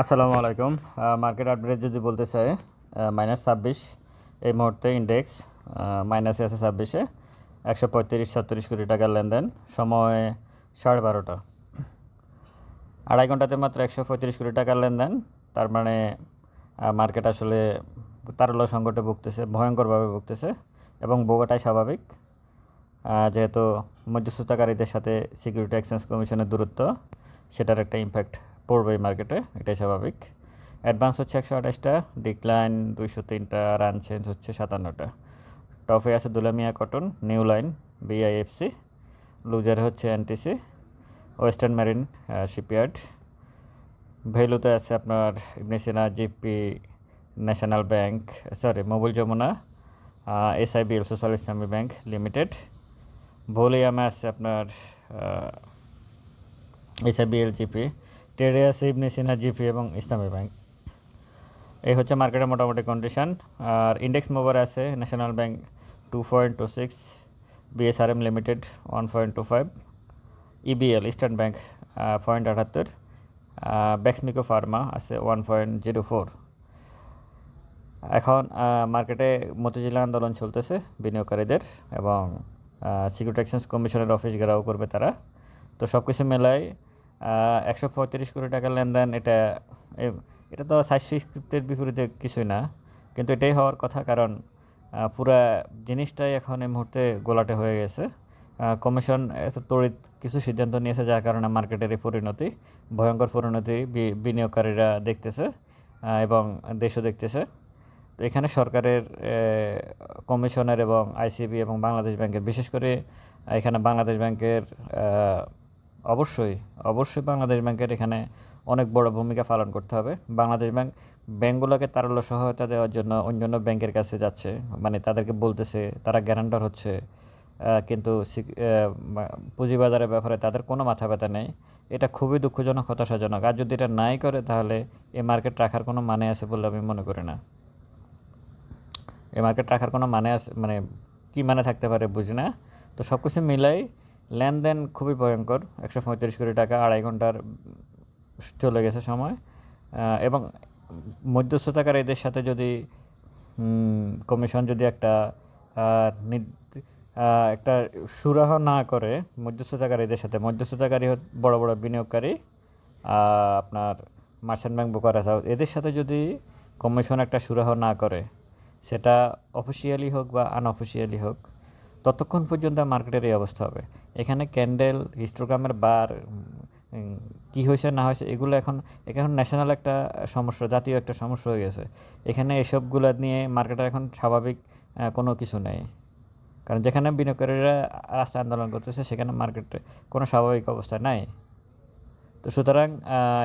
আসসালামু আলাইকুম। Market update যদি বলতে চাই মাইনাস ছাব্বিশ, এই মুহূর্তে ইন্ডেক্স মাইনাসে আছে ছাব্বিশে, একশো পঁয়ত্রিশ সাতত্রিশ কোটি টাকার লেনদেন, সময় সাড়ে বারোটা। আড়াই ঘন্টাতে মাত্র একশো পঁয়ত্রিশ কোটি টাকার লেনদেন, তার মানে মার্কেট আসলে তারল্য সংকটে ভুগতেছে, ভয়ঙ্করভাবে ভুগতেছে, এবং ভোগাটাই স্বাভাবিক। যেহেতু মধ্যস্থতাকারীদের সাথে সিকিউরিটি এক্সচেঞ্জ কমিশনের দূরত্ব, সেটার একটা ইম্প্যাক্ট পড়বে মার্কেটে এটাই স্বাভাবিক। অ্যাডভান্স হচ্ছে একশো আঠাশটা ডিক্লাইন দুইশো তিনটা রান চেঞ্জ হচ্ছে সাতান্নটা। টপে আছে Dulamiya cotton new line BIFC loser হচ্ছে এনটিসি ওয়েস্টার্ন মেরিন শিপইয়ার্ড ভ্যালুতে আছে আপনার Ibn Sina GP national bank sorry mobile Jamuna SIBL social Islami bank limited ভলিউমে আছে আপনার এসআইবিএল জিপি আছে ইবনে সিনা জিপি এবং ইসলামী ব্যাংক এই হচ্ছে মার্কেটের মোটামুটি কন্ডিশন আর ইন্ডেক্স মোভার আছে national bank two point two six BSRM limited one point two five EBL eastern bank point আটাত্তর ব্যাক্সমিকো ফার্মা আছে ওয়ান পয়েন্ট জিরো ফোর এখন মার্কেটে মতিঝিলা আন্দোলন চলতেছে বিনিয়োগকারীদের এবং সিকিউরিটি এক্সচেঞ্জ কমিশনের অফিস ঘেরাও করবে তারা। তো সব কিছু মেলায় একশো পঁয়ত্রিশ কোটি টাকা লেনদেন, এটা এটা তো সাইজ স্ক্রিপ্টের বিপরীতে কিছুই না, কিন্তু এটাই হওয়ার কথা কারণ পুরা জিনিসটাই এখন এই মুহূর্তে গোলাটে হয়ে গেছে। কমিশন এত তড়িৎ কিছু সিদ্ধান্ত নিয়েছে যার কারণে মার্কেটের এই পরিণতি, ভয়ঙ্কর পরিণতি বিনিয়োগকারীরা দেখতেছে এবং দেশও দেখতেছে। তো এখানে সরকারের কমিশনের এবং আইসিবি এবং বাংলাদেশ ব্যাংকের, বিশেষ করে এখানে বাংলাদেশ ব্যাংকের অবশ্যই অবশ্যই বাংলাদেশ ব্যাংকের এখানে অনেক বড় ভূমিকা পালন করতে হবে। বাংলাদেশ ব্যাংক, ব্যাংকগুলোকে তারল্য সহায়তা দেওয়ার জন্য অন্যান্য ব্যাংকের কাছে যাচ্ছে। মানে তাদেরকে বলতেছে, তারা গ্যারান্টার হচ্ছে কিন্তু পুঁজিবাজারের ব্যাপারে তাদের কোনো মাথা ব্যথা নেই। এটা খুবই দুঃখজনক, হতাশাজনক। আর যদি এটা নাই করে, তাহলে এই মার্কেট রাখার কোনো মানে আছে বলে আমি মনে করি না। এই মার্কেট রাখার কোনো মানে আছে মানে কী মানে থাকতে পারে বুঝি না। তো সব কিছু মিলাই লেনদেন খুবই ভয়ঙ্কর। একশো পঁয়ত্রিশ কোটি টাকা, আড়াই ঘণ্টার চলে গেছে সময়। এবং মধ্যস্থতাকারীদের সাথে যদি কমিশন যদি একটা একটা সুরাহ না করে মধ্যস্থতাকারীদের সাথে, মধ্যস্থতাকারী বড় বড় বিনিয়োগকারী আপনার মার্চেন্ট ব্যাংক বোকার এদের সাথে যদি কমিশন একটা সুরাহ না করে, সেটা অফিসিয়ালি হোক বা আনঅফিসিয়ালি হোক, ততক্ষণ পর্যন্ত মার্কেটের এই অবস্থা হবে। এখানে ক্যান্ডেল হিস্টোগ্রামের বার কি হয়েছে, না হয়েছে, এগুলো এখন এখন ন্যাশনাল একটা সমস্যা, জাতীয় একটা সমস্যা হয়ে গেছে। এখানে এসবগুলো নিয়ে মার্কেটের এখন স্বাভাবিক কোনো কিছু নেই। কারণ যেখানে বিনিয়োগকারীরা রাস্তা আন্দোলন করতেছে, সেখানে মার্কেটে কোনো স্বাভাবিক অবস্থা নাই। তো সুতরাং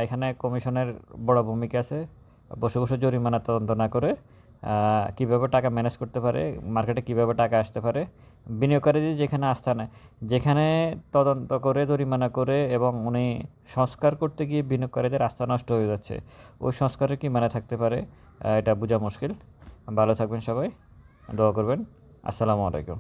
এখানে কমিশনের বড় ভূমিকা আছে। বসে বসে জরিমানা তদন্ত না করে কীভাবে টাকা ম্যানেজ করতে পারে মার্কেটে কীভাবে টাকা আসতে পারে বিনিয়োগকারীদের যেখানে আস্থা নেয়, যেখানে তদন্ত করে, জরিমানা করে এবং উনি সংস্কার করতে গিয়ে বিনিয়োগকারীদের আস্থা নষ্ট হয়ে যাচ্ছে, ওই সংস্কারে কি মানে থাকতে পারে এটা বোঝা মুশকিল। ভালো থাকবেন সবাই, দোয়া করবেন। আসসালামু আলাইকুম।